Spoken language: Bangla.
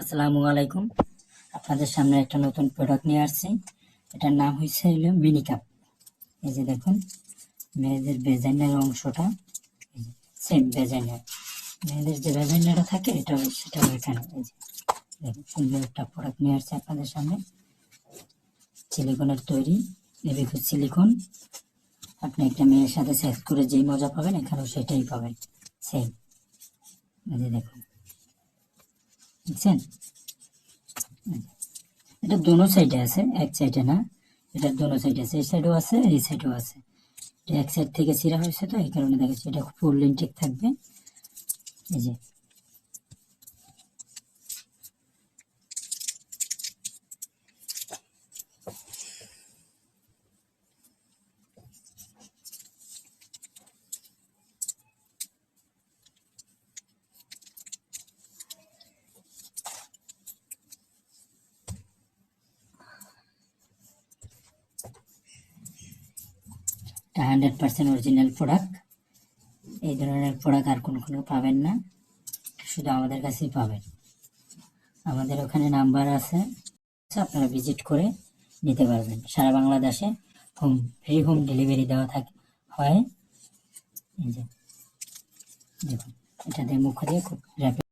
আসসালামু আলাইকুম। আপনাদের সামনে একটা নতুন প্রোডাক্ট নিয়ে আসছি। এটার নাম হচ্ছে হলো মিনি কাপ এই যে দেখুন, মেয়েদের বেজাইনার অংশটা সেম বেজাইনার মেয়েদের যে বেজাইনারটা থাকে, এটা সেটা এখানে, এই যে দেখুন, সুন্দর একটা প্রোডাক্ট নিয়ে আসছে আপনাদের সামনে। সিলিকনের তৈরি এবিকুড সিলিকন আপনি একটা মেয়ের সাথে সেক্স করে যেই মজা পাবেন, এখানেও সেটাই পাবেন। সেম এই যে দেখুন। বুঝছেন এটা দোনো সাইডে আছে, এক সাইডে না। এটা দোনো সাইডে আছে, এই সাইডেও আছে, এই সাইডেও আছে। এক সাইড থেকে ছিঁড়া হয়েছে তো, এই কারণে দেখাচ্ছি এটা ফুল ঠিক থাকবে। এই যে হান্ড্রেড পার্সেন্ট অরিজিনাল প্রোডাক্ট এই ধরনের প্রোডাক্ট আর কোনো কোনো পাবেন না। শুধু আমাদের কাছেই পাবেন। আমাদের ওখানে নাম্বার আছে। আপনারা ভিজিট করে নিতে পারবেন। সারা বাংলাদেশে হোম ফ্রি হোম ডেলিভারি দেওয়া থাকে, হয়। এই যে, দেখুন এটা দিয়ে মুখ দিয়ে খুব র্যাপিড